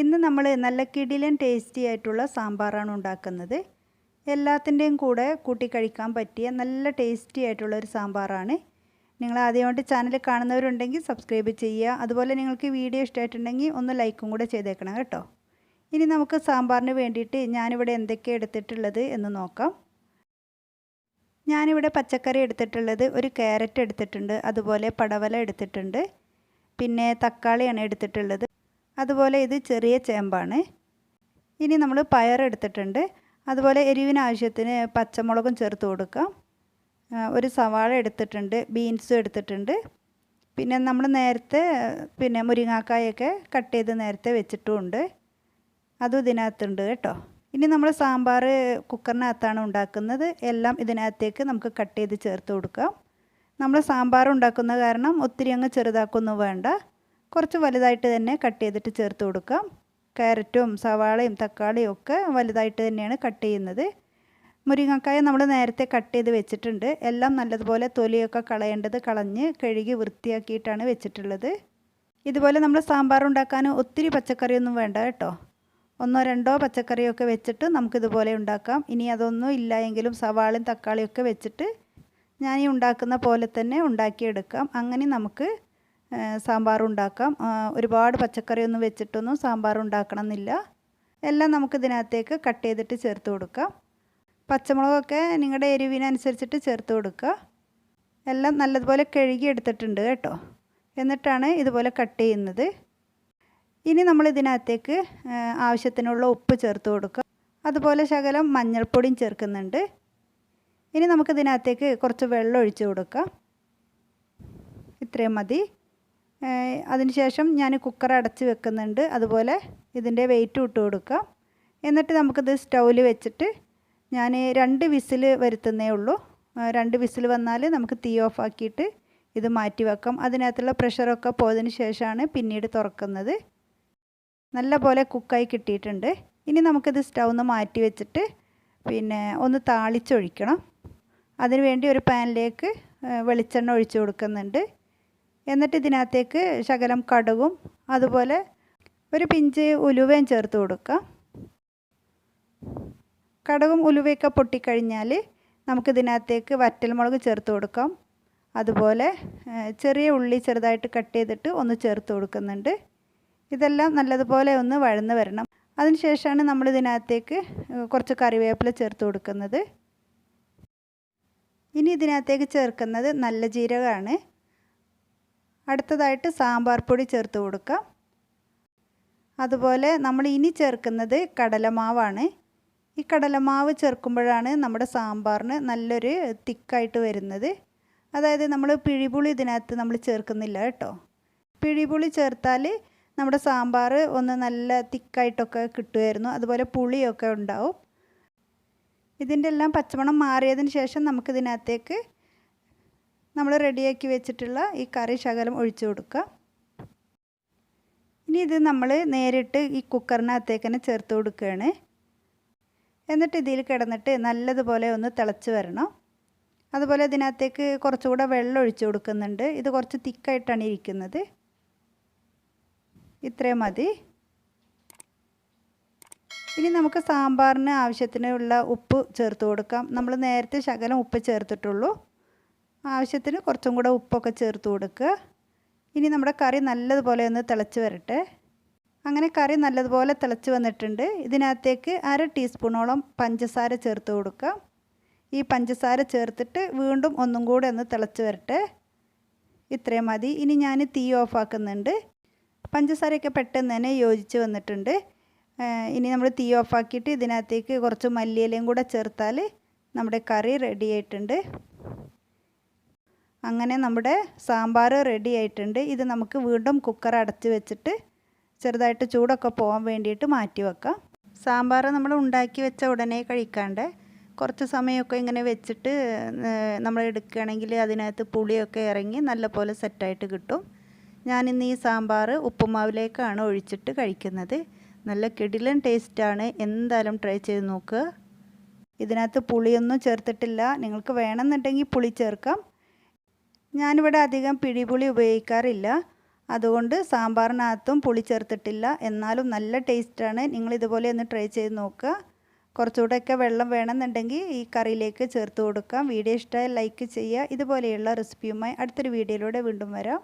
ഇന്ന് നമ്മൾ നല്ല കിടിലൻ ടേസ്റ്റി ആയിട്ടുള്ള സാമ്പാറാണ് ഉണ്ടാക്കുന്നത്. എല്ലാത്തിന്റെയും കൂടെ കൂട്ടി കഴിക്കാൻ പറ്റിയ നല്ല ടേസ്റ്റി ആയിട്ടുള്ള ഒരു സാമ്പാറാണ്. നിങ്ങൾ ആദ്യമായിട്ട് ചാനൽ കാണുന്നവരുണ്ടെങ്കിൽ സബ്സ്ക്രൈബ് ചെയ്യുക. അതുപോലെ നിങ്ങൾക്ക് വീഡിയോ ഇഷ്ടമായിട്ടുണ്ടെങ്കിൽ ഒന്ന് ലൈക്കും കൂടെ ചെയ്തേക്കണം കേട്ടോ. ഇനി നമുക്ക് സാമ്പാറിന് വേണ്ടിയിട്ട് ഞാനിവിടെ എന്തൊക്കെ എടുത്തിട്ടുള്ളത് എന്ന് നോക്കാം. ഞാനിവിടെ പച്ചക്കറി എടുത്തിട്ടുള്ളത് ഒരു ക്യാരറ്റ് എടുത്തിട്ടുണ്ട്. അതുപോലെ പടവല എടുത്തിട്ടുണ്ട്. പിന്നെ തക്കാളിയാണ് എടുത്തിട്ടുള്ളത്. അതുപോലെ ഇത് ചെറിയ ചേമ്പാണ്. ഇനി നമ്മൾ പയർ എടുത്തിട്ടുണ്ട്. അതുപോലെ എരിവിന് ആവശ്യത്തിന് പച്ചമുളകും ചേർത്ത് കൊടുക്കാം. ഒരു സവാള എടുത്തിട്ടുണ്ട് ബീൻസും എടുത്തിട്ടുണ്ട്. പിന്നെ നമ്മൾ നേരത്തെ പിന്നെ മുരിങ്ങാക്കായൊക്കെ കട്ട് ചെയ്ത് നേരത്തെ വെച്ചിട്ടുമുണ്ട്. അതും ഇതിനകത്തുണ്ട് കേട്ടോ. ഇനി നമ്മൾ സാമ്പാർ കുക്കറിനകത്താണ് ഉണ്ടാക്കുന്നത്. എല്ലാം ഇതിനകത്തേക്ക് നമുക്ക് കട്ട് ചെയ്ത് ചേർത്ത് കൊടുക്കാം. നമ്മൾ സാമ്പാർ ഉണ്ടാക്കുന്ന കാരണം ഒത്തിരി അങ്ങ് ചെറുതാക്കൊന്നും വേണ്ട. കുറച്ച് വലുതായിട്ട് തന്നെ കട്ട് ചെയ്തിട്ട് ചേർത്ത് കൊടുക്കാം ക്യാരറ്റും സവാളയും തക്കാളിയും ഒക്കെ വലുതായിട്ട് തന്നെയാണ് കട്ട് ചെയ്യുന്നത്. മുരിങ്ങക്കായ നമ്മൾ നേരത്തെ കട്ട് ചെയ്ത് വെച്ചിട്ടുണ്ട്. എല്ലാം നല്ലതുപോലെ തൊലിയൊക്കെ കളയേണ്ടത് കളഞ്ഞ് കഴുകി വൃത്തിയാക്കിയിട്ടാണ് വെച്ചിട്ടുള്ളത്. ഇതുപോലെ നമ്മൾ സാമ്പാർ ഉണ്ടാക്കാൻ ഒത്തിരി പച്ചക്കറിയൊന്നും വേണ്ട കേട്ടോ. ഒന്നോ രണ്ടോ പച്ചക്കറിയൊക്കെ വെച്ചിട്ട് നമുക്കിതുപോലെ ഉണ്ടാക്കാം. ഇനി അതൊന്നും ഇല്ല എങ്കിലും സവാളയും തക്കാളിയൊക്കെ വെച്ചിട്ട് ഞാൻ ഈ ഉണ്ടാക്കുന്ന പോലെ തന്നെ ഉണ്ടാക്കിയെടുക്കാം. അങ്ങനെ നമുക്ക് സാമ്പാർ ഉണ്ടാക്കാം ഒരുപാട് പച്ചക്കറിയൊന്നും വെച്ചിട്ടൊന്നും സാമ്പാർ ഉണ്ടാക്കണം എന്നില്ല എല്ലാം നമുക്ക് ഇതിനകത്തേക്ക് കട്ട് ചെയ്തിട്ട് ചേർത്ത് കൊടുക്കാം. പച്ചമുളകൊക്കെ നിങ്ങളുടെ എരിവിനനുസരിച്ചിട്ട് ചേർത്ത് കൊടുക്കുക. എല്ലാം നല്ലതുപോലെ കഴുകി എടുത്തിട്ടുണ്ട് കേട്ടോ. എന്നിട്ടാണ് ഇതുപോലെ കട്ട് ചെയ്യുന്നത്. ഇനി നമ്മൾ ഇതിനകത്തേക്ക് ആവശ്യത്തിനുള്ള ഉപ്പ് ചേർത്ത് കൊടുക്കുക. അതുപോലെ ശകലം മഞ്ഞൾപ്പൊടിയും ചേർക്കുന്നുണ്ട്. ഇനി നമുക്കിതിനകത്തേക്ക് കുറച്ച് വെള്ളം ഒഴിച്ച് കൊടുക്കാം. ഇത്രയും മതി. അതിനുശേഷം ഞാൻ കുക്കർ അടച്ച് വെക്കുന്നുണ്ട്. അതുപോലെ ഇതിന്റെ വെയിറ്റ് ഇട്ട് കൊടുക്കാം. എന്നിട്ട് നമുക്കിത് സ്റ്റൗവിൽ വെച്ചിട്ട് ഞാൻ രണ്ട് വിസിൽ വരുത്തുന്നേ ഉള്ളൂ. രണ്ട് വിസിൽ വന്നാൽ നമുക്ക് തീ ഓഫ് ആക്കിയിട്ട് ഇത് മാറ്റി വെക്കാം. അതിനകത്തുള്ള പ്രഷറൊക്കെ പോയതിന് ശേഷമാണ് പിന്നീട് തുറക്കുന്നത്. നല്ല പോലെ കുക്കായി കിട്ടിയിട്ടുണ്ട്. ഇനി നമുക്കിത് സ്റ്റൗ ഒന്ന് മാറ്റി വെച്ചിട്ട് പിന്നെ ഒന്ന് താളിച്ചൊഴിക്കണം. അതിനുവേണ്ടി ഒരു പാനിലേക്ക് വെളിച്ചെണ്ണ ഒഴിച്ചു കൊടുക്കുന്നുണ്ട്. എന്നിട്ട് ഇതിനകത്തേക്ക് ശകലം കടുകും അതുപോലെ ഒരു പിഞ്ച് ഉലുവയും ചേർത്ത് കൊടുക്കുക. കടുകും ഉലുവയൊക്കെ പൊട്ടിക്കഴിഞ്ഞാൽ നമുക്കിതിനകത്തേക്ക് വറ്റൽമുളക് ചേർത്ത് കൊടുക്കാം. അതുപോലെ ചെറിയ ഉള്ളി ചെറുതായിട്ട് കട്ട് ചെയ്തിട്ട് ഒന്ന് ചേർത്ത് കൊടുക്കുന്നുണ്ട്. ഇതെല്ലാം നല്ലതുപോലെ ഒന്ന് വഴന്ന് വരണം. അതിനുശേഷമാണ് നമ്മൾ ഇതിനകത്തേക്ക് കുറച്ച് കറിവേപ്പില ചേർത്ത് കൊടുക്കുന്നത്. ഇനി ഇതിനകത്തേക്ക് ചേർക്കുന്നത് നല്ല ജീരകമാണ്. അടുത്തതായിട്ട് സാമ്പാർ പൊടി ചേർത്ത് കൊടുക്കാം അതുപോലെ നമ്മൾ ഇനി ചേർക്കുന്നത് കടലമാവാണ്. ഈ കടലമാവ് ചേർക്കുമ്പോഴാണ് നമ്മുടെ സാമ്പാറിന് നല്ലൊരു തിക്കായിട്ട് വരുന്നത്. അതായത് നമ്മൾ പിഴിപുളി ഇതിനകത്ത് നമ്മൾ ചേർക്കുന്നില്ല കേട്ടോ. പിഴിപുളി ചേർത്താൽ നമ്മുടെ സാമ്പാർ ഒന്ന് നല്ല തിക്കായിട്ടൊക്കെ കിട്ടുമായിരുന്നു. അതുപോലെ പുളിയൊക്കെ ഉണ്ടാവും. ഇതിന്റെ എല്ലാം പച്ചമണം മാറിയതിന് ശേഷം നമുക്കിതിനകത്തേക്ക് നമ്മൾ റെഡിയാക്കി വെച്ചിട്ടുള്ള ഈ കറി ശകലം ഒഴിച്ചു കൊടുക്കുക. ഇനി ഇത് നമ്മൾ നേരിട്ട് ഈ കുക്കറിനകത്തേക്ക് തന്നെ ചേർത്ത് കൊടുക്കുകയാണ്. എന്നിട്ട് ഇതിൽ കിടന്നിട്ട് നല്ലതുപോലെ ഒന്ന് തിളച്ച് വരണം. അതുപോലെ ഇതിനകത്തേക്ക് കുറച്ചുകൂടെ വെള്ളം ഒഴിച്ചു കൊടുക്കുന്നുണ്ട്. ഇത് കുറച്ച് തിക്കായിട്ടാണ് ഇരിക്കുന്നത്. ഇത്രയും മതി. ഇനി നമുക്ക് സാമ്പാറിന് ആവശ്യത്തിനുള്ള ഉപ്പ് ചേർത്ത് കൊടുക്കാം. നമ്മൾ നേരത്തെ ശകലം ഉപ്പ് ചേർത്തിട്ടുള്ളൂ. ആവശ്യത്തിന് കുറച്ചും കൂടെ ഉപ്പൊക്കെ ചേർത്ത് കൊടുക്കുക. ഇനി നമ്മുടെ കറി നല്ലതുപോലെ ഒന്ന് തിളച്ച് വരട്ടെ. അങ്ങനെ കറി നല്ലതുപോലെ തിളച്ച് വന്നിട്ടുണ്ട്. ഇതിനകത്തേക്ക് അര ടീസ്പൂണോളം പഞ്ചസാര ചേർത്ത് കൊടുക്കാം ഈ പഞ്ചസാര ചേർത്തിട്ട് വീണ്ടും ഒന്നും കൂടെ ഒന്ന് തിളച്ച് വരട്ടെ. ഇത്രയും മതി. ഇനി ഞാൻ തീ ഓഫാക്കുന്നുണ്ട്. പഞ്ചസാരയൊക്കെ പെട്ടെന്ന് തന്നെ യോജിച്ച് വന്നിട്ടുണ്ട്. ഇനി നമ്മൾ തീ ഓഫാക്കിയിട്ട് ഇതിനകത്തേക്ക് കുറച്ച് മല്ലിയിലയും കൂടെ ചേർത്താൽ നമ്മുടെ കറി റെഡി ആയിട്ടുണ്ട്. അങ്ങനെ നമ്മുടെ സാമ്പാർ റെഡി ആയിട്ടുണ്ട്. ഇത് നമുക്ക് വീണ്ടും കുക്കർ അടച്ച് വെച്ചിട്ട് ചെറുതായിട്ട് ചൂടൊക്കെ പോകാൻ വേണ്ടിയിട്ട് മാറ്റി വെക്കാം. സാമ്പാർ നമ്മൾ ഉണ്ടാക്കി വെച്ച ഉടനെ കഴിക്കാണ്ട് കുറച്ച് സമയമൊക്കെ ഇങ്ങനെ വെച്ചിട്ട് നമ്മൾ എടുക്കുകയാണെങ്കിൽ അതിനകത്ത് പുളിയൊക്കെ ഇറങ്ങി നല്ലപോലെ സെറ്റായിട്ട് കിട്ടും. ഞാനിന്ന് ഈ സാമ്പാർ ഉപ്പുമാവിലേക്കാണ് ഒഴിച്ചിട്ട് കഴിക്കുന്നത്. നല്ല കിടിലൻ ടേസ്റ്റാണ് എന്തായാലും ട്രൈ ചെയ്ത് നോക്കുക ഇതിനകത്ത് പുളിയൊന്നും ചേർത്തിട്ടില്ല. നിങ്ങൾക്ക് വേണമെന്നുണ്ടെങ്കിൽ പുളി ചേർക്കാം. ഞാനിവിടെ അധികം പിടിപുളി ഉപയോഗിക്കാറില്ല. അതുകൊണ്ട് സാമ്പാറിനകത്തും പുളി ചേർത്തിട്ടില്ല. എന്നാലും നല്ല ടേസ്റ്റാണ്. നിങ്ങൾ ഇതുപോലെ ഒന്ന് ട്രൈ ചെയ്ത് നോക്കുക. കുറച്ചുകൂടെയൊക്കെ വെള്ളം വേണമെന്നുണ്ടെങ്കിൽ ഈ കറിയിലേക്ക് ചേർത്ത് കൊടുക്കാം. വീഡിയോ ഇഷ്ടമായി ലൈക്ക് ചെയ്യുക. ഇതുപോലെയുള്ള റെസിപ്പിയുമായി അടുത്തൊരു വീഡിയോയിലൂടെ വീണ്ടും വരാം.